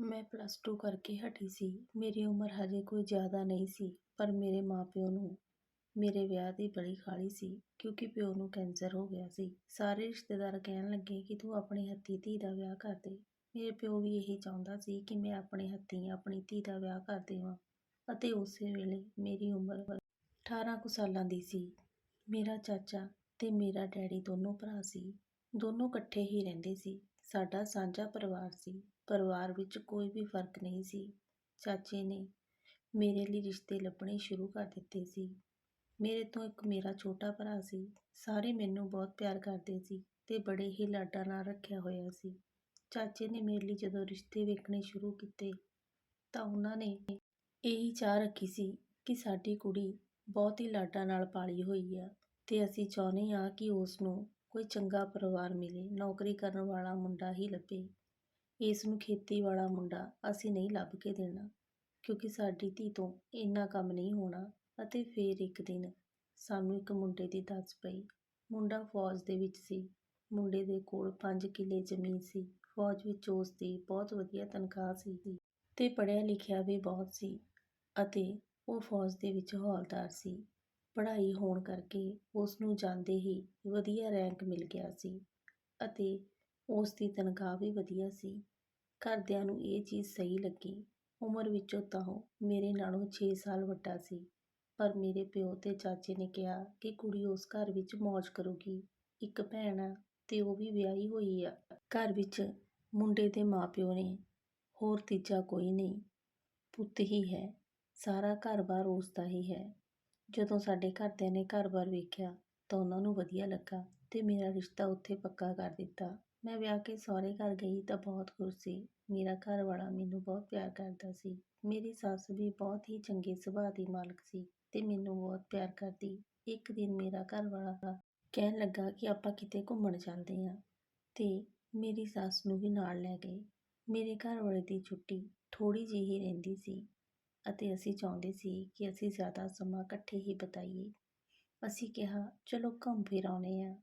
ਮੈਂ plus two ਕਰਕੇ ਹਟੀ ਸੀ। ਮੇਰੀ ਉਮਰ ਹਜੇ ਕੋਈ ਜ਼ਿਆਦਾ ਨਹੀਂ ਸੀ, ਪਰ ਮੇਰੇ ਮਾਪਿਓ ਨੂੰ ਮੇਰੇ ਵਿਆਹ ਦੀ ਬੜੀ ਖਾਲੀ ਸੀ, ਕਿਉਂਕਿ ਪਿਓ ਨੂੰ ਕੈਂਸਰ ਹੋ ਗਿਆ ਸੀ। ਸਾਰੇ ਰਿਸ਼ਤੇਦਾਰ ਕਹਿਣ ਲੱਗੇ ਕਿ ਤੂੰ ਆਪਣੇ ਹੱਥੀਂ ਧੀ ਦਾ ਵਿਆਹ ਕਰ ਦੇ। ਮੇਰੇ ਪਿਓ ਵੀ ਇਹੀ ਚਾਹੁੰਦਾ ਸੀ ਕਿ ਮੈਂ ਆਪਣੇ ਹੱਥੀਂ ਆਪਣੀ ਧੀ ਦਾ ਵਿਆਹ ਕਰ ਦੇਵਾਂ, ਅਤੇ ਉਸੇ ਵੇਲੇ ਮੇਰੀ ਉਮਰ 18 ਕੁ ਸਾਲਾਂ ਦੀ ਸੀ। ਮੇਰਾ ਚਾਚਾ ਤੇ ਮੇਰਾ ਡੈਡੀ ਦੋਨੋਂ ਭਰਾ ਸੀ। ਦੋਨੋਂ ਇਕੱਠੇ ਹੀ ਰਹਿੰਦੇ ਸੀ। ਸਾਡਾ ਸਾਂਝਾ ਪਰਿਵਾਰ ਸੀ। ਪਰਿਵਾਰ ਵਿੱਚ ਕੋਈ ਵੀ ਫ਼ਰਕ ਨਹੀਂ ਸੀ। ਚਾਚੇ ਨੇ ਮੇਰੇ ਲਈ ਰਿਸ਼ਤੇ ਲੱਭਣੇ ਸ਼ੁਰੂ ਕਰ ਦਿੱਤੇ ਸੀ। ਮੇਰੇ ਤੋਂ ਇੱਕ ਮੇਰਾ ਛੋਟਾ ਭਰਾ ਸੀ। ਸਾਰੇ ਮੈਨੂੰ ਬਹੁਤ ਪਿਆਰ ਕਰਦੇ ਸੀ ਤੇ ਬੜੇ ਹੀ ਲਾਡਾਂ ਨਾਲ ਰੱਖਿਆ ਹੋਇਆ ਸੀ। ਚਾਚੇ ਨੇ ਮੇਰੇ ਲਈ ਜਦੋਂ ਰਿਸ਼ਤੇ ਵੇਖਣੇ ਸ਼ੁਰੂ ਕੀਤੇ ਤਾਂ ਉਹਨਾਂ ਨੇ ਇਹੀ ਚਾਹ ਰੱਖੀ ਸੀ ਕਿ ਸਾਡੀ ਕੁੜੀ ਬਹੁਤ ਹੀ ਲਾਡਾਂ ਨਾਲ ਪਾਲੀ ਹੋਈ ਆ ਤੇ ਅਸੀਂ ਚਾਹੁੰਦੇ ਹਾਂ ਕਿ ਉਸ ਨੂੰ ਕੋਈ ਚੰਗਾ ਪਰਿਵਾਰ ਮਿਲੇ, ਨੌਕਰੀ ਕਰਨ ਵਾਲਾ ਮੁੰਡਾ ਹੀ ਲੱਭੇ। ਇਸ ਨੂੰ ਖੇਤੀ ਵਾਲਾ ਮੁੰਡਾ ਅਸੀਂ ਨਹੀਂ ਲੱਭ ਕੇ ਦੇਣਾ, ਕਿਉਂਕਿ ਸਾਡੀ ਧੀ ਤੋਂ ਇੰਨਾ ਕੰਮ ਨਹੀਂ ਹੋਣਾ ਅਤੇ ਫਿਰ ਇੱਕ ਦਿਨ ਸਾਨੂੰ ਇੱਕ ਮੁੰਡੇ ਦੀ ਦੱਸ ਪਈ। ਮੁੰਡਾ ਫੌਜ ਦੇ ਵਿੱਚ ਸੀ। ਮੁੰਡੇ ਦੇ ਕੋਲ 5 ਕਿੱਲੇ ਜ਼ਮੀਨ ਸੀ। ਫੌਜ ਵਿੱਚ ਉਸ ਦੀ ਬਹੁਤ ਵਧੀਆ ਤਨਖਾਹ ਸੀ ਤੇ ਪੜ੍ਹਿਆ ਲਿਖਿਆ ਵੀ ਬਹੁਤ ਸੀ ਅਤੇ ਉਹ ਫੌਜ ਦੇ ਵਿੱਚ ਹੌਲਦਾਰ ਸੀ। ਪੜ੍ਹਾਈ ਹੋਣ ਕਰਕੇ ਉਸ ਨੂੰ ਜਾਂਦੇ ਹੀ ਵਧੀਆ ਰੈਂਕ ਮਿਲ ਗਿਆ ਸੀ ਅਤੇ ਉਸ ਦੀ ਤਨਖਾਹ ਵੀ ਵਧੀਆ ਸੀ। ਘਰਦਿਆਂ ਨੂੰ ਇਹ ਚੀਜ਼ ਸਹੀ ਲੱਗੀ। ਉਮਰ ਵਿੱਚੋਂ ਤਾਂ ਉਹ ਮੇਰੇ ਨਾਲੋਂ 6 ਸਾਲ ਵੱਡਾ ਸੀ, ਪਰ ਮੇਰੇ ਪਿਓ ਤੇ ਚਾਚੇ ਨੇ ਕਿਹਾ ਕਿ ਕੁੜੀ ਉਸ ਘਰ ਵਿੱਚ ਮौज ਕਰੂਗੀ। ਇੱਕ ਭੈਣ ਆ ਤੇ ਉਹ ਵੀ ਵਿਆਹੀ ਹੋਈ ਆ। ਘਰ ਵਿੱਚ ਮੁੰਡੇ ਦੇ ਮਾਪਿਓ ਨੇ, ਹੋਰ ਤੀਜਾ ਕੋਈ ਨਹੀਂ। ਪੁੱਤ ਹੀ ਹੈ, ਸਾਰਾ ਘਰ-ਬਾਰ ਉਸ ਦਾ ਹੀ ਹੈ। ਜਦੋਂ ਸਾਡੇ ਘਰਦਿਆਂ ਨੇ ਘਰ-ਬਾਰ ਵੇਖਿਆ ਤਾਂ ਉਹਨਾਂ ਨੂੰ ਵਧੀਆ ਲੱਗਾ ਤੇ ਮੇਰਾ ਰਿਸ਼ਤਾ ਉੱਥੇ ਪੱਕਾ ਕਰ ਦਿੱਤਾ। ਮੈਂ ਵਿਆਹ ਕੇ ਸਹੁਰੇ ਘਰ ਗਈ ਤਾਂ ਬਹੁਤ ਖੁਸ਼ ਸੀ। ਮੇਰਾ ਘਰ ਵਾਲਾ ਮੈਨੂੰ ਬਹੁਤ ਪਿਆਰ ਕਰਦਾ ਸੀ। ਮੇਰੀ ਸੱਸ ਵੀ ਬਹੁਤ ਹੀ ਚੰਗੇ ਸੁਭਾਅ ਦੀ ਮਾਲਕ ਸੀ ਤੇ ਮੈਨੂੰ ਬਹੁਤ ਪਿਆਰ ਕਰਦੀ। ਇੱਕ ਦਿਨ ਮੇਰਾ ਘਰਵਾਲਾ ਕਹਿਣ ਲੱਗਾ ਕਿ ਆਪਾਂ ਕਿਤੇ ਘੁੰਮਣ ਚੱਲਦੇ ਹਾਂ ਤੇ ਮੇਰੀ ਸੱਸ ਨੂੰ ਵੀ ਨਾਲ ਲੈ ਗਏ। ਮੇਰੇ ਘਰ ਵਾਲੇ ਦੀ ਛੁੱਟੀ ਥੋੜ੍ਹੀ ਜਿਹੀ ਹੀ ਰਹਿੰਦੀ ਸੀ। ਅਤੇ ਅਸੀਂ ਚਾਹੁੰਦੇ ਸੀ ਕਿ ਅਸੀਂ ਜ਼ਿਆਦਾ ਸਮਾਂ ਇਕੱਠੇ ਹੀ ਬਿਤਾਈਏ। ਅਸੀਂ ਕਿਹਾ, ਚਲੋ ਘੁੰਮ ਫਿਰ ਆਉਂਦੇ ਹਾਂ।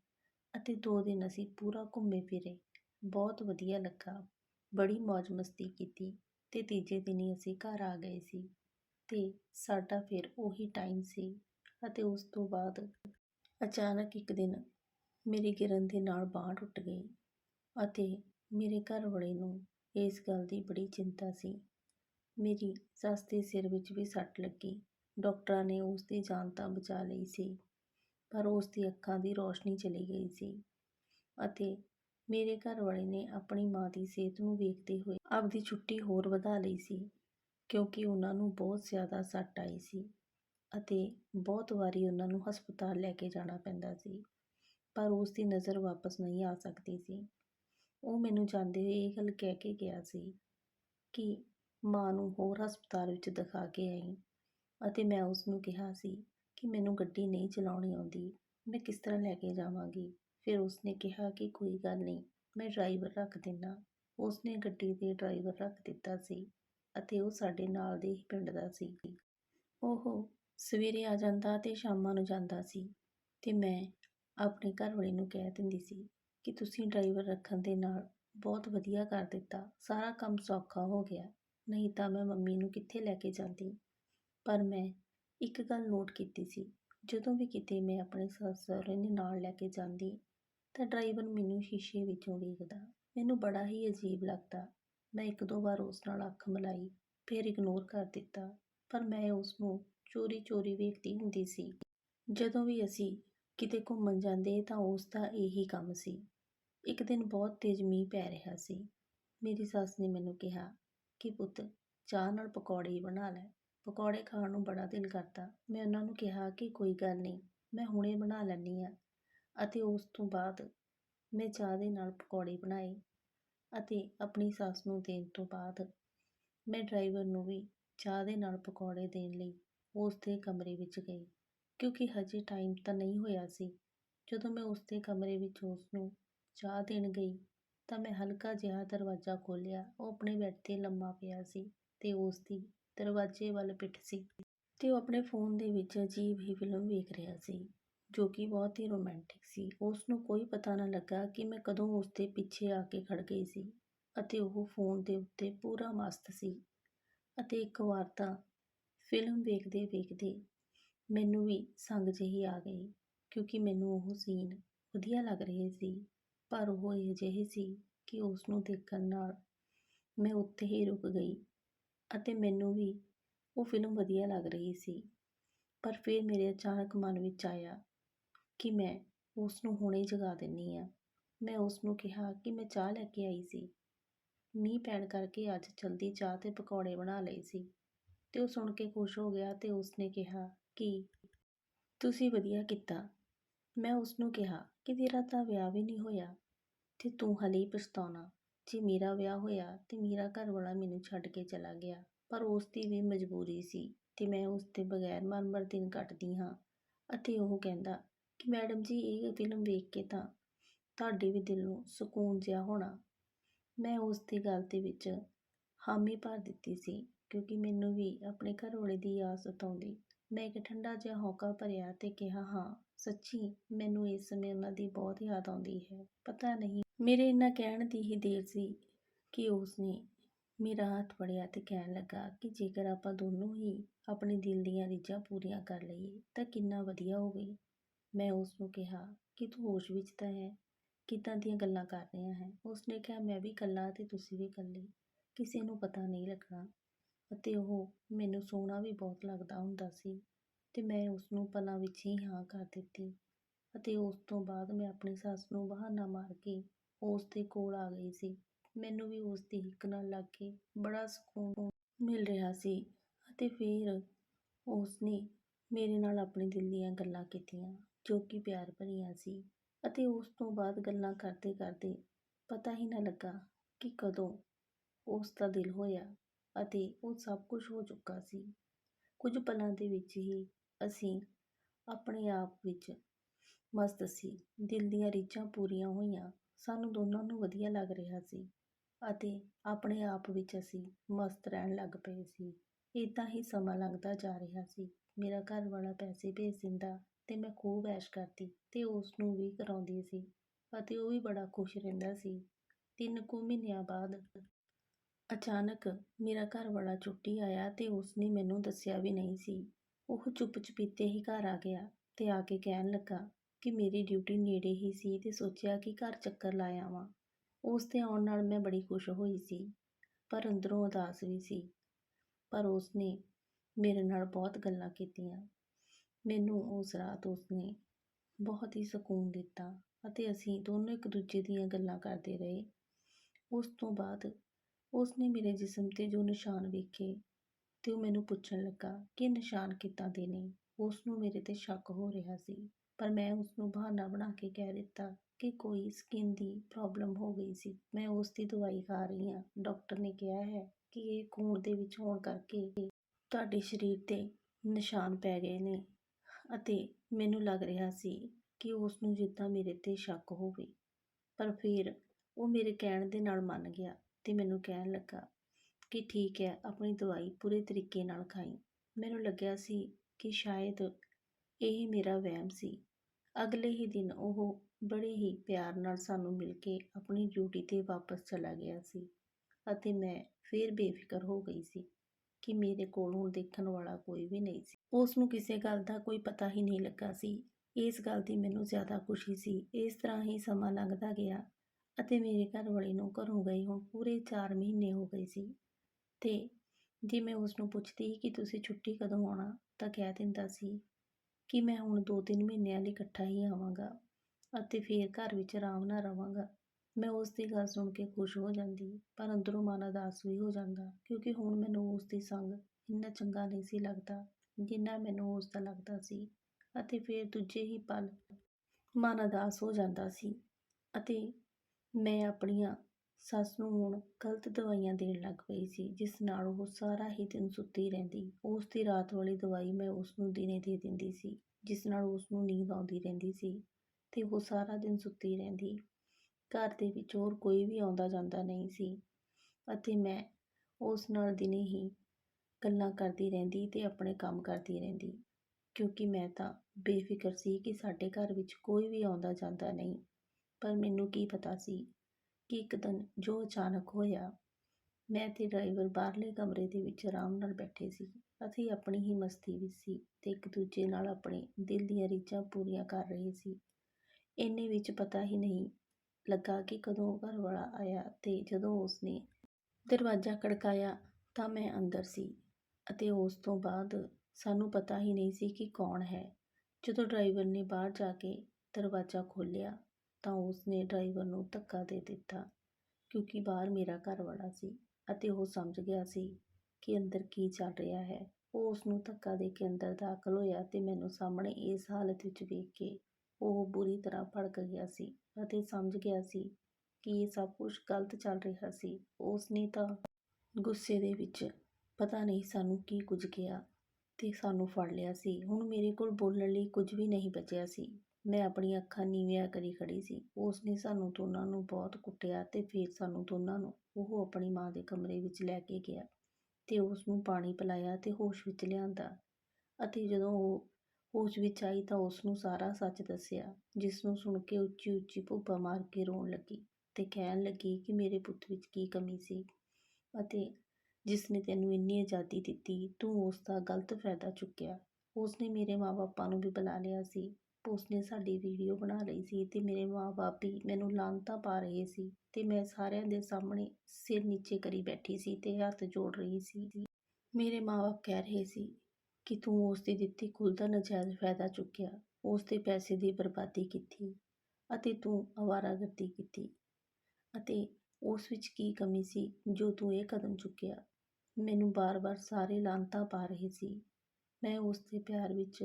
ਅਤੇ ਦੋ ਦਿਨ ਅਸੀਂ ਪੂਰਾ ਘੁੰਮੇ ਫਿਰੇ। ਬਹੁਤ ਵਧੀਆ ਲੱਗਾ। ਬੜੀ ਮੌਜ ਮਸਤੀ ਕੀਤੀ ਤੇ ਤੀਜੇ ਦਿਨ ਹੀ ਅਸੀਂ ਘਰ ਆ ਗਏ ਸੀ ਅਤੇ ਸਾਡਾ ਫਿਰ ਉਹੀ ਟਾਈਮ ਸੀ ਅਤੇ ਉਸ ਤੋਂ ਬਾਅਦ ਅਚਾਨਕ ਇੱਕ ਦਿਨ ਮੇਰੀ ਗਿਰਨ ਦੇ ਨਾਲ ਬਾਂਹ ਟੁੱਟ ਗਈ ਅਤੇ ਮੇਰੇ ਘਰ ਵਾਲੇ ਨੂੰ ਇਸ ਗੱਲ ਦੀ ਬੜੀ ਚਿੰਤਾ ਸੀ ਮੇਰੀ ਸੱਸ ਦੇ ਸਿਰ ਵਿੱਚ ਵੀ ਸੱਟ ਲੱਗੀ। ਡਾਕਟਰਾਂ ਨੇ ਉਸ ਦੀ ਜਾਨ ਤਾਂ ਬਚਾ ਲਈ ਸੀ, ਪਰ ਉਸ ਦੀ ਅੱਖਾਂ ਦੀ ਰੋਸ਼ਨੀ ਚਲੀ ਗਈ ਸੀ ਅਤੇ ਮੇਰੇ ਘਰ ਵਾਲੇ ਨੇ ਆਪਣੀ ਮਾਂ ਦੀ ਸਿਹਤ ਨੂੰ ਵੇਖਦੇ ਹੋਏ ਆਪਦੀ ਛੁੱਟੀ ਹੋਰ ਵਧਾ ਲਈ ਸੀ, ਕਿਉਂਕਿ ਉਹਨਾਂ ਨੂੰ ਬਹੁਤ ਜ਼ਿਆਦਾ ਸੱਟ ਆਈ ਸੀ ਅਤੇ ਬਹੁਤ ਵਾਰੀ ਉਹਨਾਂ ਨੂੰ ਹਸਪਤਾਲ ਲੈ ਕੇ ਜਾਣਾ ਪੈਂਦਾ ਸੀ, ਪਰ ਉਸ ਦੀ ਨਜ਼ਰ ਵਾਪਸ ਨਹੀਂ ਆ ਸਕਦੀ ਸੀ। ਉਹ ਮੈਨੂੰ ਜਾਂਦੇ ਹੋਏ ਇਹ ਗੱਲ ਕਹਿ ਕੇ ਗਿਆ ਸੀ ਕਿ ਮਾਂ ਨੂੰ ਹੋਰ ਹਸਪਤਾਲ ਵਿੱਚ ਦਿਖਾ ਕੇ ਆਈ ਅਤੇ ਮੈਂ ਉਸ ਨੂੰ ਕਿਹਾ ਸੀ ਕਿ ਮੈਨੂੰ ਗੱਡੀ ਨਹੀਂ ਚਲਾਉਣੀ ਆਉਂਦੀ, ਮੈਂ ਕਿਸ ਤਰ੍ਹਾਂ ਲੈ ਕੇ ਜਾਵਾਂਗੀ। ਫਿਰ ਉਸਨੇ ਕਿਹਾ ਕਿ ਕੋਈ ਗੱਲ ਨਹੀਂ, ਮੈਂ ਡਰਾਈਵਰ ਰੱਖ ਦਿੰਦਾ ਉਸਨੇ ਗੱਡੀ ਦੇ ਡਰਾਈਵਰ ਰੱਖ ਦਿੱਤਾ ਸੀ ਅਤੇ ਉਹ ਸਾਡੇ ਨਾਲ ਦੇ ਹੀ ਪਿੰਡ ਦਾ ਸੀ। ਉਹ ਸਵੇਰੇ ਆ ਜਾਂਦਾ ਤੇ ਸ਼ਾਮਾਂ ਨੂੰ ਜਾਂਦਾ ਸੀ ਤੇ ਮੈਂ ਆਪਣੇ ਘਰ ਵਾਲੇ ਨੂੰ ਕਹਿ ਦਿੰਦੀ ਸੀ ਕਿ ਤੁਸੀਂ ਡਰਾਈਵਰ ਰੱਖਣ ਦੇ ਨਾਲ ਬਹੁਤ ਵਧੀਆ ਕਰ ਦਿੱਤਾ, ਸਾਰਾ ਕੰਮ ਸੌਖਾ ਹੋ ਗਿਆ। ਨਹੀਂ ਤਾਂ ਮੈਂ ਮੰਮੀ ਨੂੰ ਕਿੱਥੇ ਲੈ ਕੇ ਜਾਂਦੀ। ਪਰ ਮੈਂ ਇੱਕ ਗੱਲ ਨੋਟ ਕੀਤੀ ਸੀ। ਜਦੋਂ ਵੀ ਕਿਤੇ ਮੈਂ ਆਪਣੇ ਸੱਸ ਸਹੁਰੇ ਨੂੰ ਨਾਲ ਲੈ ਕੇ ਜਾਂਦੀ, ਤਾਂ ਡਰਾਈਵਰ ਮੈਨੂੰ ਸ਼ੀਸ਼ੇ ਵਿੱਚੋਂ ਵੇਖਦਾ। ਮੈਨੂੰ ਬੜਾ ਹੀ ਅਜੀਬ ਲੱਗਦਾ। ਮੈਂ ਇੱਕ ਦੋ ਵਾਰ ਉਸ ਨਾਲ ਅੱਖ ਮਿਲਾਈ, ਫਿਰ ਇਗਨੋਰ ਕਰ ਦਿੱਤਾ। ਪਰ ਮੈਂ ਉਸ ਨੂੰ ਚੋਰੀ ਚੋਰੀ ਵੇਖਦੀ ਹੁੰਦੀ ਸੀ। ਜਦੋਂ ਵੀ ਅਸੀਂ ਕਿਤੇ ਘੁੰਮਣ ਜਾਂਦੇ ਤਾਂ ਉਸ ਦਾ ਇਹੀ ਕੰਮ ਸੀ। ਇੱਕ ਦਿਨ ਬਹੁਤ ਤੇਜ਼ ਮੀਂਹ ਪੈ ਰਿਹਾ ਸੀ। ਮੇਰੀ ਸੱਸ ਨੇ ਮੈਨੂੰ ਕਿਹਾ ਕਿ ਪੁੱਤ, ਚਾਹ ਨਾਲ ਪਕੌੜੇ ਬਣਾ ਲੈ। ਪਕੌੜੇ ਖਾਣ ਨੂੰ ਬੜਾ ਦਿਲ ਕਰਦਾ। ਮੈਂ ਉਹਨਾਂ ਨੂੰ ਕਿਹਾ ਕਿ ਕੋਈ ਗੱਲ ਨਹੀਂ, ਮੈਂ ਹੁਣੇ ਬਣਾ ਲੈਂਦੀ ਆ ਅਤੇ ਉਸ ਤੋਂ ਬਾਅਦ ਮੈਂ ਚਾਹ ਦੇ ਨਾਲ ਪਕੌੜੇ ਬਣਾਏ ਅਤੇ ਆਪਣੀ ਸੱਸ ਨੂੰ ਦੇਣ ਤੋਂ ਬਾਅਦ ਮੈਂ ਡਰਾਈਵਰ ਨੂੰ ਵੀ ਚਾਹ ਦੇ ਨਾਲ ਪਕੌੜੇ ਦੇਣ ਲਈ ਉਸ ਦੇ ਕਮਰੇ ਵਿੱਚ ਗਈ। ਕਿਉਂਕਿ ਹਜੇ ਟਾਈਮ ਤਾਂ ਨਹੀਂ ਹੋਇਆ ਸੀ। ਜਦੋਂ ਮੈਂ ਉਸ ਦੇ ਕਮਰੇ ਵਿੱਚ ਉਸ ਨੂੰ ਚਾਹ ਦੇਣ ਗਈ ਤਾਂ ਮੈਂ ਹਲਕਾ ਜਿਹਾ ਦਰਵਾਜ਼ਾ ਖੋਲ੍ਹਿਆ। ਉਹ ਆਪਣੇ ਬੈੱਡ 'ਤੇ ਲੰਮਾ ਪਿਆ ਸੀ ਤੇ ਉਸ ਦੀ ਦਰਵਾਜ਼ੇ ਵੱਲ ਪਿੱਠ ਸੀ ਤੇ ਉਹ ਆਪਣੇ ਫੋਨ ਦੇ ਵਿੱਚ ਅਜੀਬ ਹੀ ਫਿਲਮ ਵੇਖ ਰਿਹਾ ਸੀ, ਜੋ ਕਿ ਬਹੁਤ ਹੀ ਰੋਮਾਂਟਿਕ ਸੀ। ਉਸ ਨੂੰ ਕੋਈ ਪਤਾ ਨਾ ਲੱਗਾ ਕਿ ਮੈਂ ਕਦੋਂ ਉਸ ਦੇ ਪਿੱਛੇ ਆ ਕੇ ਖੜ ਗਈ ਸੀ ਅਤੇ ਉਹ ਫੋਨ ਦੇ ਉੱਤੇ ਪੂਰਾ ਮਸਤ ਸੀ ਅਤੇ ਇੱਕ ਵਾਰ ਤਾਂ ਫਿਲਮ ਵੇਖਦੇ ਵੇਖਦੇ ਮੈਨੂੰ ਵੀ ਸੰਗ ਜਿਹੀ ਆ ਗਈ, ਕਿਉਂਕਿ ਮੈਨੂੰ ਉਹ ਸੀਨ ਵਧੀਆ ਲੱਗ ਰਹੇ ਸੀ। ਪਰ ਉਹ ਇਹ ਸੀ ਕਿ ਉਸ ਨੂੰ ਦੇਖਣ ਨਾਲ ਮੈਂ ਉੱਥੇ ਹੀ ਰੁਕ ਗਈ ਅਤੇ ਮੈਨੂੰ ਵੀ ਉਹ ਫਿਲਮ ਵਧੀਆ ਲੱਗ ਰਹੀ ਸੀ। ਪਰ ਫਿਰ ਮੇਰੇ ਅਚਾਨਕ ਮਨ ਵਿੱਚ ਆਇਆ ਕਿ ਮੈਂ ਉਸ ਨੂੰ ਹੁਣੇ ਜਗਾ ਦਿੰਨੀ ਆ ਮੈਂ ਉਸ ਨੂੰ ਕਿਹਾ ਕਿ ਮੈਂ ਚਾਹ ਲੈ ਕੇ ਆਈ ਸੀ। ਮੀਂਹ ਪੈਣ ਕਰਕੇ ਅੱਜ ਜਲਦੀ ਚਾਹ ਤੇ ਪਕੌੜੇ ਬਣਾ ਲਏ ਸੀ ਤੇ ਉਹ ਸੁਣ ਕੇ ਖੁਸ਼ ਹੋ ਗਿਆ ਤੇ ਉਸਨੇ ਕਿਹਾ ਕਿ ਤੁਸੀਂ ਵਧੀਆ ਕੀਤਾ। ਮੈਂ ਉਸ ਨੂੰ ਕਿਹਾ ਕਿ ਤੇਰਾ ਤਾਂ ਵਿਆਹ ਵੀ ਨਹੀਂ ਹੋਇਆ ਤੇ ਤੂੰ ਹਲੇ ਪਛਤਾਉਣਾ। ਜੇ ਮੇਰਾ ਵਿਆਹ ਹੋਇਆ ਤੇ ਮੇਰਾ ਘਰ ਵਾਲਾ ਮੈਨੂੰ ਛੱਡ ਕੇ ਚਲਾ ਗਿਆ, ਪਰ ਉਸ ਦੀ ਵੀ ਮਜਬੂਰੀ ਸੀ ਤੇ ਮੈਂ ਉਸ ਦੇ ਬਗੈਰ ਮਰ-ਮਰ ਦਿਨ ਕੱਟਦੀ ਹਾਂ। ਅਤੇ ਉਹ ਕਹਿੰਦਾ ਕਿ ਮੈਡਮ ਜੀ, ਇਹ ਫਿਲਮ ਵੇਖ ਕੇ ਤਾਂ ਤੁਹਾਡੇ ਵੀ ਦਿਲ ਨੂੰ ਸਕੂਨ ਜਿਹਾ ਹੋਣਾ। ਮੈਂ ਉਸ ਦੀ ਗੱਲ ਦੇ ਵਿੱਚ ਹਾਮੀ ਭਰ ਦਿੱਤੀ ਸੀ ਕਿਉਂਕਿ ਮੈਨੂੰ ਵੀ ਆਪਣੇ ਘਰ ਵਾਲੇ ਦੀ ਯਾਦ ਸਤਾਉਂਦੀ। ਮੈਂ ਇੱਕ ਠੰਡਾ ਜਿਹਾ ਹੌਕਾ ਭਰਿਆ ਤੇ ਕਿਹਾ, ਹਾਂ ਸੱਚੀ ਮੈਨੂੰ ਇਸ ਸਮੇਂ ਉਹਨਾਂ ਦੀ ਬਹੁਤ ਯਾਦ ਆਉਂਦੀ ਹੈ। ਪਤਾ ਨਹੀਂ, ਮੇਰੇ ਇੰਨਾ ਕਹਿਣ ਦੀ ਹੀ ਦੇਰ ਸੀ ਕਿ ਉਸਨੇ ਮੇਰਾ ਹੱਥ ਫੜਿਆ ਤੇ ਕਹਿਣ ਲੱਗਾ ਕਿ ਜੇਕਰ ਆਪਾਂ ਦੋਨੋਂ ਹੀ ਆਪਣੇ ਦਿਲ ਦੀਆਂ ਰੀਝਾਂ ਪੂਰੀਆਂ ਕਰ ਲਈਏ ਤਾਂ ਕਿੰਨਾ ਵਧੀਆ ਹੋਵੇ। ਮੈਂ ਉਸ ਨੂੰ ਕਿਹਾ, ਕਿ ਤੂੰ ਹੋਸ਼ ਵਿੱਚ ਤਾਂ ਹੈ? ਕਿੱਦਾਂ ਦੀਆਂ ਗੱਲਾਂ ਕਰ ਰਿਹਾ ਹੈ? ਉਸਨੇ ਕਿਹਾ, ਮੈਂ ਵੀ ਇਕੱਲਾ ਤੇ ਤੁਸੀਂ ਵੀ ਇਕੱਲੇ। ਕਿਸੇ ਨੂੰ ਪਤਾ ਨਹੀਂ ਲੱਗਣਾ ਅਤੇ ਉਹ ਮੈਨੂੰ ਸੋਹਣਾ ਵੀ ਬਹੁਤ ਲੱਗਦਾ ਹੁੰਦਾ ਸੀ। ਤੇ ਮੈਂ ਉਸ ਨੂੰ ਪਲਾਂ ਵਿੱਚ ਹੀ ਹਾਂ ਕਰ ਦਿੱਤੀ ਅਤੇ ਉਸ ਤੋਂ ਬਾਅਦ ਮੈਂ ਆਪਣੀ ਸੱਸ ਨੂੰ ਬਹਾਨਾ ਮਾਰ ਕੇ ਉਸ ਦੇ ਕੋਲ ਆ ਗਈ ਸੀ। ਮੈਨੂੰ ਵੀ ਉਸ ਦੀ ਹਿੱਕ ਨਾਲ ਲੱਗ ਕੇ ਬੜਾ ਸਕੂਨ ਮਿਲ ਰਿਹਾ ਸੀ ਅਤੇ ਫਿਰ ਉਸਨੇ ਮੇਰੇ ਨਾਲ ਆਪਣੇ ਦਿਲ ਦੀਆਂ ਗੱਲਾਂ ਕੀਤੀਆਂ ਜੋ ਕਿ ਪਿਆਰ ਭਰੀਆਂ ਸੀ ਅਤੇ ਉਸ ਤੋਂ ਬਾਅਦ ਗੱਲਾਂ ਕਰਦੇ ਕਰਦੇ ਪਤਾ ਹੀ ਨਾ ਲੱਗਾ ਕਿ ਕਦੋਂ ਉਸ ਦਾ ਦਿਲ ਹੋਇਆ ਅਤੇ ਉਹ ਸਭ ਕੁਝ ਹੋ ਚੁੱਕਾ ਸੀ। ਕੁਝ ਪਲਾਂ ਦੇ ਵਿੱਚ ਹੀ ਅਸੀਂ ਆਪਣੇ ਆਪ ਵਿੱਚ ਮਸਤ ਸੀ। ਦਿਲ ਦੀਆਂ ਰੀਝਾਂ ਪੂਰੀਆਂ ਹੋਈਆਂ। ਸਾਨੂੰ ਦੋਨਾਂ ਨੂੰ ਵਧੀਆ ਲੱਗ ਰਿਹਾ ਸੀ ਅਤੇ ਆਪਣੇ ਆਪ ਵਿੱਚ ਅਸੀਂ ਮਸਤ ਰਹਿਣ ਲੱਗ ਪਏ ਸੀ। ਇੱਦਾਂ ਹੀ ਸਮਾਂ ਲੰਘਦਾ ਜਾ ਰਿਹਾ ਸੀ। ਮੇਰਾ ਘਰ ਵਾਲਾ ਪੈਸੇ ਭੇਜ ਦਿੰਦਾ ਅਤੇ ਮੈਂ ਖੂਬ ਐਸ਼ ਕਰਦੀ ਅਤੇ ਉਸ ਨੂੰ ਵੀ ਕਰਾਉਂਦੀ ਸੀ ਅਤੇ ਉਹ ਵੀ ਬੜਾ ਖੁਸ਼ ਰਹਿੰਦਾ ਸੀ। ਤਿੰਨ ਕੁ ਮਹੀਨਿਆਂ ਬਾਅਦ ਅਚਾਨਕ ਮੇਰਾ ਘਰ ਵਾਲਾ ਛੁੱਟੀ ਆਇਆ ਅਤੇ ਉਸਨੇ ਮੈਨੂੰ ਦੱਸਿਆ ਵੀ ਨਹੀਂ ਸੀ ਉਹ ਚੁੱਪ ਚੁਪੀਤੇ ਹੀ ਘਰ ਆ ਗਿਆ ਤੇ ਆ ਕੇ ਕਹਿਣ ਲੱਗਾ ਕਿ ਮੇਰੀ ਡਿਊਟੀ ਨੇੜੇ ਹੀ ਸੀ ਤੇ ਸੋਚਿਆ ਕਿ ਘਰ ਚੱਕਰ ਲਾ ਆਵਾਂ। ਉਸ ਦੇ ਆਉਣ ਨਾਲ ਮੈਂ ਬੜੀ ਖੁਸ਼ ਹੋਈ ਸੀ, ਪਰ ਅੰਦਰੋਂ ਉਦਾਸ ਵੀ ਸੀ। ਪਰ ਉਸ ਨੇ ਮੇਰੇ ਨਾਲ ਬਹੁਤ ਗੱਲਾਂ ਕੀਤੀਆਂ। ਮੈਨੂੰ ਉਸ ਰਾਤ ਉਸਨੇ ਬਹੁਤ ਹੀ ਸਕੂਨ ਦਿੱਤਾ ਅਤੇ ਅਸੀਂ ਦੋਨੋਂ ਇੱਕ ਦੂਜੇ ਦੀਆਂ ਗੱਲਾਂ ਕਰਦੇ ਰਹੇ। ਉਸ ਤੋਂ ਬਾਅਦ ਉਸਨੇ ਮੇਰੇ ਜਿਸਮ ਤੇ ਜੋ ਨਿਸ਼ਾਨ ਵੇਖੇ ਤੇ ਉਹ ਮੈਨੂੰ ਪੁੱਛਣ ਲੱਗਾ ਕਿ ਨਿਸ਼ਾਨ ਕਿੱਦਾਂ ਦੇ ਨੇ। ਉਸ ਨੂੰ ਮੇਰੇ ਤੇ ਸ਼ੱਕ ਹੋ ਰਿਹਾ ਸੀ, ਪਰ ਮੈਂ ਉਸ ਨੂੰ ਬਹਾਨਾ ਬਣਾ ਕੇ ਕਹਿ ਦਿੱਤਾ ਕਿ ਕੋਈ ਸਕਿਨ ਦੀ ਪ੍ਰੋਬਲਮ ਹੋ ਗਈ ਸੀ। ਮੈਂ ਉਸ ਦੀ ਦਵਾਈ ਖਾ ਰਹੀ ਹਾਂ। ਡਾਕਟਰ ਨੇ ਕਿਹਾ ਹੈ ਕਿ ਇਹ ਖੂਨ ਦੇ ਵਿੱਚ ਹੋਣ ਕਰਕੇ ਤੁਹਾਡੇ ਸਰੀਰ ਤੇ ਨਿਸ਼ਾਨ ਪੈ ਗਏ ਨੇ ਅਤੇ ਮੈਨੂੰ ਲੱਗ ਰਿਹਾ ਸੀ ਕਿ ਉਸ ਨੂੰ ਜਿੱਦਾਂ ਮੇਰੇ ਤੇ ਸ਼ੱਕ ਹੋਵੇ। ਪਰ ਫਿਰ ਉਹ ਮੇਰੇ ਕਹਿਣ ਦੇ ਨਾਲ ਮੰਨ ਗਿਆ ਤੇ ਮੈਨੂੰ ਕਹਿਣ ਲੱਗਾ ਕਿ ਠੀਕ ਹੈ, ਆਪਣੀ ਦਵਾਈ ਪੂਰੇ ਤਰੀਕੇ ਨਾਲ ਖਾਈ। ਮੈਨੂੰ ਲੱਗਿਆ ਸੀ ਕਿ ਸ਼ਾਇਦ ਇਹ ਮੇਰਾ ਵਹਿਮ ਸੀ। ਅਗਲੇ ਹੀ ਦਿਨ ਉਹ ਬੜੇ ਹੀ ਪਿਆਰ ਨਾਲ ਸਾਨੂੰ ਮਿਲ ਕੇ ਆਪਣੀ ਡਿਊਟੀ ਤੇ ਵਾਪਸ ਚਲਾ ਗਿਆ ਸੀ ਅਤੇ ਮੈਂ ਫਿਰ ਬੇਫਿਕਰ ਹੋ ਗਈ ਸੀ ਕਿ ਮੇਰੇ ਕੋਲ ਹੁਣ ਦੇਖਣ ਵਾਲਾ ਕੋਈ ਵੀ ਨਹੀਂ ਸੀ। ਉਸ ਨੂੰ ਕਿਸੇ ਗੱਲ ਦਾ ਕੋਈ ਪਤਾ ਹੀ ਨਹੀਂ ਲੱਗਾ ਸੀ। ਇਸ ਗੱਲ ਦੀ ਮੈਨੂੰ ਜ਼ਿਆਦਾ ਖੁਸ਼ੀ ਸੀ। ਇਸ ਤਰ੍ਹਾਂ ਹੀ ਸਮਾਂ ਲੰਘਦਾ ਗਿਆ ਅਤੇ ਮੇਰੇ ਘਰ ਵਾਲੇ ਨੂੰ ਘਰੋਂ ਗਏ ਹੁਣ ਪੂਰੇ 4 ਮਹੀਨੇ ਹੋ ਗਏ ਸੀ। ਤੇ ਜੇ ਮੈਂ ਉਸ ਨੂੰ ਪੁੱਛਦੀ ਕਿ ਤੁਸੀਂ ਛੁੱਟੀ ਕਦੋਂ ਆਉਣਾ, ਤਾਂ ਕਹਿ ਦਿੰਦਾ ਸੀ ਕਿ ਮੈਂ ਹੁਣ 2-3 ਮਹੀਨਿਆਂ ਲਈ ਇਕੱਠਾ ਹੀ ਆਵਾਂਗਾ ਅਤੇ ਫਿਰ ਘਰ ਵਿੱਚ ਆਰਾਮ ਨਾਲ ਰਵਾਂਗਾ। ਮੈਂ ਉਸ ਦੀ ਗੱਲ ਸੁਣ ਕੇ ਖੁਸ਼ ਹੋ ਜਾਂਦੀ, ਪਰ ਅੰਦਰੋਂ ਮਨ ਅਦਾਸ ਵੀ ਹੋ ਜਾਂਦਾ, ਕਿਉਂਕਿ ਹੁਣ ਮੈਨੂੰ ਉਸ ਦੀ ਸੰਗ ਇੰਨਾ ਚੰਗਾ ਨਹੀਂ ਸੀ ਲੱਗਦਾ ਜਿੰਨਾ ਮੈਨੂੰ ਉਸ ਦਾ ਲੱਗਦਾ ਸੀ ਅਤੇ ਫਿਰ ਦੂਜੇ ਹੀ ਪਲ ਮਨ ਅਦਾਸ ਹੋ ਜਾਂਦਾ ਸੀ ਅਤੇ ਮੈਂ ਆਪਣੀਆਂ ਸੱਸ ਨੂੰ ਹੁਣ ਗਲਤ ਦਵਾਈਆਂ ਦੇਣ ਲੱਗ ਪਈ ਸੀ, ਜਿਸ ਨਾਲ ਉਹ ਸਾਰਾ ਹੀ ਦਿਨ ਸੁੱਤੀ ਰਹਿੰਦੀ। ਉਸ ਦੀ ਰਾਤ ਵਾਲੀ ਦਵਾਈ ਮੈਂ ਉਸ ਨੂੰ ਦਿਨੇ ਦੇ ਦਿੰਦੀ ਸੀ, ਜਿਸ ਨਾਲ ਉਸ ਨੂੰ ਨੀਂਦ ਆਉਂਦੀ ਰਹਿੰਦੀ ਸੀ ਤੇ ਉਹ ਸਾਰਾ ਦਿਨ ਸੁੱਤੀ ਰਹਿੰਦੀ। ਘਰ ਦੇ ਵਿੱਚ ਹੋਰ ਕੋਈ ਵੀ ਆਉਂਦਾ ਜਾਂਦਾ ਨਹੀਂ ਸੀ ਅਤੇ ਮੈਂ ਉਸ ਨਾਲ ਦਿਨੇ ਹੀ ਗੱਲਾਂ ਕਰਦੀ ਰਹਿੰਦੀ ਤੇ ਆਪਣੇ ਕੰਮ ਕਰਦੀ ਰਹਿੰਦੀ, ਕਿਉਂਕਿ ਮੈਂ ਤਾਂ ਬੇਫਿਕਰ ਸੀ ਕਿ ਸਾਡੇ ਘਰ ਵਿੱਚ ਕੋਈ ਵੀ ਆਉਂਦਾ ਜਾਂਦਾ ਨਹੀਂ। ਪਰ ਮੈਨੂੰ ਕੀ ਪਤਾ ਸੀ ਕਿ ਇੱਕ ਦਿਨ ਜੋ ਅਚਾਨਕ ਹੋਇਆ, ਮੈਂ ਅਤੇ ਡਰਾਈਵਰ ਬਾਹਰਲੇ ਕਮਰੇ ਦੇ ਵਿੱਚ ਆਰਾਮ ਨਾਲ ਬੈਠੇ ਸੀ। ਅਸੀਂ ਆਪਣੀ ਹੀ ਮਸਤੀ ਵਿੱਚ ਸੀ ਅਤੇ ਇੱਕ ਦੂਜੇ ਨਾਲ ਆਪਣੇ ਦਿਲ ਦੀਆਂ ਰੀਝਾਂ ਪੂਰੀਆਂ ਕਰ ਰਹੇ ਸੀ। ਇੰਨੇ ਵਿੱਚ ਪਤਾ ਹੀ ਨਹੀਂ ਲੱਗਾ ਕਿ ਕਦੋਂ ਘਰ ਵਾਲਾ ਆਇਆ ਅਤੇ ਜਦੋਂ ਉਸਨੇ ਦਰਵਾਜ਼ਾ ਖੜਕਾਇਆ ਤਾਂ ਮੈਂ ਅੰਦਰ ਸੀ ਅਤੇ ਉਸ ਤੋਂ ਬਾਅਦ ਸਾਨੂੰ ਪਤਾ ਹੀ ਨਹੀਂ ਸੀ ਕਿ ਕੌਣ ਹੈ। ਜਦੋਂ ਡਰਾਈਵਰ ਨੇ ਬਾਹਰ ਜਾ ਕੇ ਦਰਵਾਜ਼ਾ ਖੋਲ੍ਹਿਆ ਤਾਂ ਉਸਨੇ ਡਰਾਈਵਰ ਨੂੰ ਧੱਕਾ ਦੇ ਦਿੱਤਾ, ਕਿਉਂਕਿ ਬਾਹਰ ਮੇਰਾ ਘਰ ਵਾਲਾ ਸੀ ਅਤੇ ਉਹ ਸਮਝ ਗਿਆ ਸੀ ਕਿ ਅੰਦਰ ਕੀ ਚੱਲ ਰਿਹਾ ਹੈ। ਉਹ ਉਸ ਨੂੰ ਧੱਕਾ ਦੇ ਕੇ ਅੰਦਰ ਦਾਖਲ ਹੋਇਆ ਤੇ ਮੈਨੂੰ ਸਾਹਮਣੇ ਇਸ ਹਾਲਤ ਵਿੱਚ ਵੇਖ ਕੇ ਉਹ ਬੁਰੀ ਤਰ੍ਹਾਂ ਭੜਕ ਗਿਆ ਸੀ ਅਤੇ ਸਮਝ ਗਿਆ ਸੀ ਕਿ ਇਹ ਸਭ ਕੁਝ ਗਲਤ ਚੱਲ ਰਿਹਾ ਸੀ। ਉਸ ਨੇ ਤਾਂ ਗੁੱਸੇ ਦੇ ਵਿੱਚ ਪਤਾ ਨਹੀਂ ਸਾਨੂੰ ਕੀ ਕੁਝ ਕਿਹਾ ਤੇ ਸਾਨੂੰ ਫੜ ਲਿਆ ਸੀ। ਹੁਣ ਮੇਰੇ ਕੋਲ ਬੋਲਣ ਲਈ ਕੁਝ ਵੀ ਨਹੀਂ ਬਚਿਆ ਸੀ। ਮੈਂ ਆਪਣੀਆਂ ਅੱਖਾਂ ਨੀਵੀਆਂ ਕਰੀ ਖੜੀ ਸੀ। ਉਸ ਨੇ ਸਾਨੂੰ ਦੋਨਾਂ ਨੂੰ ਬਹੁਤ ਕੁੱਟਿਆ ਤੇ ਫਿਰ ਸਾਨੂੰ ਦੋਨਾਂ ਨੂੰ ਉਹ ਆਪਣੀ ਮਾਂ ਦੇ ਕਮਰੇ ਵਿੱਚ ਲੈ ਕੇ ਗਿਆ ਤੇ ਉਸ ਨੂੰ ਪਾਣੀ ਪਿਲਾਇਆ ਤੇ ਹੋਸ਼ ਵਿੱਚ ਲਿਆਂਦਾ ਅਤੇ ਜਦੋਂ ਉਹ ਹੋਸ਼ ਵਿੱਚ ਆਈ ਤਾਂ ਉਸ ਨੂੰ ਸਾਰਾ ਸੱਚ ਦੱਸਿਆ ਜਿਸ ਨੂੰ ਸੁਣ ਕੇ ਉੱਚੀ ਉੱਚੀ ਭੁੱਬਾ ਮਾਰ ਕੇ ਰੋਣ ਲੱਗੀ ਤੇ ਕਹਿਣ ਲੱਗੀ ਕਿ ਮੇਰੇ ਪੁੱਤ ਵਿੱਚ ਕੀ ਕਮੀ ਸੀ ਅਤੇ ਜਿਸ ਨੇ ਤੈਨੂੰ ਇੰਨੀ ਆਜ਼ਾਦੀ ਦਿੱਤੀ, ਤੂੰ ਉਸ ਦਾ ਗਲਤ ਫਾਇਦਾ ਚੁੱਕਿਆ। ਉਸ ਨੇ ਮੇਰੇ ਮਾਪੇ ਨੂੰ ਵੀ ਬੁਲਾ ਲਿਆ ਸੀ। ਉਸਨੇ ਸਾਡੀ ਵੀਡੀਓ ਬਣਾ ਲਈ ਸੀ ਤੇ ਮੇਰੇ ਮਾਂ ਬਾਪ ਵੀ ਮੈਨੂੰ ਲਾਂਤਾਂ ਪਾ ਰਹੇ ਸੀ ਤੇ ਮੈਂ ਸਾਰਿਆਂ ਦੇ ਸਾਹਮਣੇ ਸਿਰ ਨੀਚੇ ਕਰੀ ਬੈਠੀ ਸੀ ਤੇ ਹੱਥ ਜੋੜ ਰਹੀ ਸੀ। ਮੇਰੇ ਮਾਂ ਬਾਪ ਕਹਿ ਰਹੇ ਸੀ ਕਿ ਤੂੰ ਉਸ ਦੀ ਦਿੱਤੀ ਕੁੱਲ ਦਾ ਨਜਾਇਜ਼ ਫਾਇਦਾ ਚੁੱਕਿਆ ਉਸ ਦੇ ਪੈਸੇ ਦੀ ਬਰਬਾਦੀ ਕੀਤੀ ਅਤੇ ਤੂੰ ਅਵਾਰਾਗਰਦੀ ਕੀਤੀ ਅਤੇ ਉਸ ਵਿੱਚ ਕੀ ਕਮੀ ਸੀ ਜੋ ਤੂੰ ਇਹ ਕਦਮ ਚੁੱਕਿਆ? ਮੈਨੂੰ ਬਾਰ-ਬਾਰ ਸਾਰੇ ਲਾਂਤਾਂ ਪਾ ਰਹੇ ਸੀ। ਮੈਂ ਉਸ ਦੇ ਪਿਆਰ ਵਿੱਚ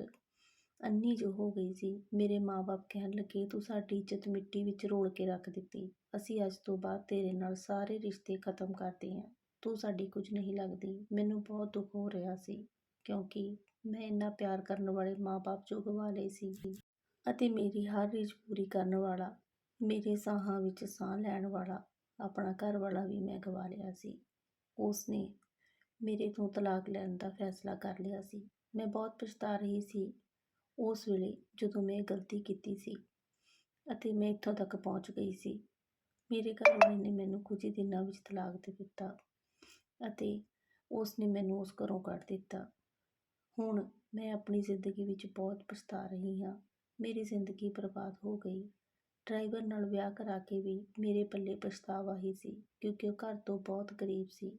ਅੰਨੀ ਜੋ ਹੋ ਗਈ ਸੀ। ਮੇਰੇ ਮਾਪੇ ਕਹਿਣ ਲੱਗੇ, ਤੂੰ ਸਾਡੀ ਇੱਜ਼ਤ ਮਿੱਟੀ ਵਿੱਚ ਰੋਲ ਕੇ ਰੱਖ ਦਿੱਤੀ। ਅਸੀਂ ਅੱਜ ਤੋਂ ਬਾਅਦ ਤੇਰੇ ਨਾਲ ਸਾਰੇ ਰਿਸ਼ਤੇ ਖਤਮ ਕਰਦੇ ਹਾਂ। ਤੂੰ ਸਾਡੀ ਕੁਝ ਨਹੀਂ ਲੱਗਦੀ। ਮੈਨੂੰ ਬਹੁਤ ਦੁੱਖ ਹੋ ਰਿਹਾ ਸੀ, ਕਿਉਂਕਿ ਮੈਂ ਇੰਨਾ ਪਿਆਰ ਕਰਨ ਵਾਲੇ ਮਾਪੇ ਜੋ ਗਵਾ ਲਏ ਸੀ ਅਤੇ ਮੇਰੀ ਹਰ ਰੀਝ ਪੂਰੀ ਕਰਨ ਵਾਲਾ, ਮੇਰੇ ਸਾਹਾਂ ਵਿੱਚ ਸਾਹ ਲੈਣ ਵਾਲਾ, ਆਪਣਾ ਘਰ ਵਾਲਾ ਵੀ ਮੈਂ ਗਵਾ ਲਿਆ ਸੀ। ਉਸ ਨੇ ਮੇਰੇ ਤੋਂ ਤਲਾਕ ਲੈਣ ਦਾ ਫੈਸਲਾ ਕਰ ਲਿਆ ਸੀ। ਮੈਂ ਬਹੁਤ ਪਛਤਾ ਰਹੀ ਸੀ ਉਸ ਵੇਲੇ ਜਦੋਂ ਮੈਂ ਗਲਤੀ ਕੀਤੀ ਸੀ ਅਤੇ ਮੈਂ ਇੱਥੋਂ ਤੱਕ ਪਹੁੰਚ ਗਈ ਸੀ, ਮੇਰੇ ਘਰ ਵਾਲੇ ਨੇ ਮੈਨੂੰ ਕੁਝ ਹੀ ਦਿਨਾਂ ਵਿੱਚ ਤਲਾਕ ਦੇ ਦਿੱਤਾ ਅਤੇ ਉਸ ਨੇ ਮੈਨੂੰ ਉਸ ਘਰੋਂ ਕੱਢ ਦਿੱਤਾ। ਹੁਣ ਮੈਂ ਆਪਣੀ ਜ਼ਿੰਦਗੀ ਵਿੱਚ ਬਹੁਤ ਪਛਤਾ ਰਹੀ ਹਾਂ। ਮੇਰੀ ਜ਼ਿੰਦਗੀ ਬਰਬਾਦ ਹੋ ਗਈ। ਡਰਾਈਵਰ ਨਾਲ ਵਿਆਹ ਕਰਾ ਕੇ ਵੀ ਮੇਰੇ ਪੱਲੇ ਪਛਤਾਵਾ ਹੀ ਸੀ ਕਿਉਂਕਿ ਉਹ ਘਰ ਤੋਂ ਬਹੁਤ ਗਰੀਬ ਸੀ।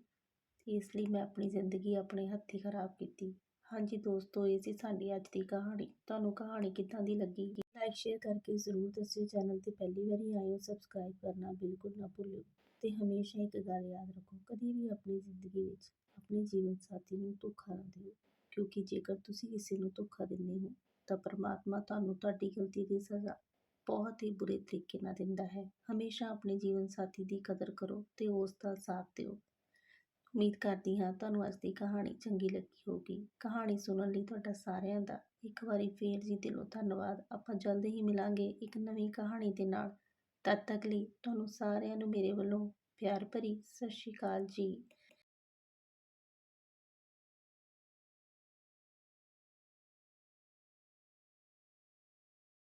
ਇਸ ਲਈ ਮੈਂ ਆਪਣੀ ਜ਼ਿੰਦਗੀ ਆਪਣੇ ਹੱਥੀਂ ਖਰਾਬ ਕੀਤੀ। ਹਾਂਜੀ ਦੋਸਤੋ, ਇਹ ਸੀ ਸਾਡੀ ਅੱਜ ਦੀ ਕਹਾਣੀ। ਤੁਹਾਨੂੰ ਕਹਾਣੀ ਕਿੱਦਾਂ ਦੀ ਲੱਗੀ? ਲਾਈਕ ਸ਼ੇਅਰ ਕਰਕੇ ਜ਼ਰੂਰ ਦੱਸਿਓ। ਚੈਨਲ ਤੇ ਪਹਿਲੀ ਵਾਰੀ ਆਏ ਹੋ ਸਬਸਕ੍ਰਾਈਬ ਕਰਨਾ ਬਿਲਕੁਲ ਨਾ ਭੁੱਲਿਓ। ਤੇ ਹਮੇਸ਼ਾ ਇੱਕ ਗੱਲ ਯਾਦ ਰੱਖੋ, ਕਦੀ ਵੀ ਆਪਣੀ ਜ਼ਿੰਦਗੀ ਵਿੱਚ ਆਪਣੇ ਜੀਵਨ ਸਾਥੀ ਨੂੰ ਧੋਖਾ ਨਾ ਦਿਓ। ਕਿਉਂਕਿ ਜੇਕਰ ਤੁਸੀਂ ਕਿਸੇ ਨੂੰ ਧੋਖਾ ਦਿੰਦੇ ਹੋ, ਤਾਂ ਪਰਮਾਤਮਾ ਤੁਹਾਨੂੰ ਤੁਹਾਡੀ ਗਲਤੀ ਦੀ ਸਜ਼ਾ ਬਹੁਤ ਹੀ ਬੁਰੇ ਤਰੀਕੇ ਨਾਲ ਦਿੰਦਾ ਹੈ। ਹਮੇਸ਼ਾ ਆਪਣੇ ਜੀਵਨ ਸਾਥੀ ਦੀ ਕਦਰ ਕਰੋ ਤੇ ਉਸ ਦਾ ਸਾਥ ਦਿਓ। ਉਮੀਦ ਕਰਦੀ ਹਾਂ ਤੁਹਾਨੂੰ ਅੱਜ ਦੀ ਕਹਾਣੀ ਚੰਗੀ ਲੱਗੀ ਹੋਊਗੀ। ਕਹਾਣੀ ਸੁਣਨ ਲਈ ਤੁਹਾਡਾ ਸਾਰਿਆਂ ਦਾ ਇੱਕ ਵਾਰੀ ਫੇਰ ਜੀ ਦਿਲੋਂ ਧੰਨਵਾਦ। ਆਪਾਂ ਜਲਦ ਹੀ ਮਿਲਾਂਗੇ ਇੱਕ ਨਵੀਂ ਕਹਾਣੀ ਦੇ ਨਾਲ। ਤਦ ਤੱਕ ਲਈ ਤੁਹਾਨੂੰ ਸਾਰਿਆਂ ਨੂੰ ਮੇਰੇ ਵੱਲੋਂ ਪਿਆਰ ਭਰੀ ਸਤਿ ਸ਼੍ਰੀ ਅਕਾਲ ਜੀ।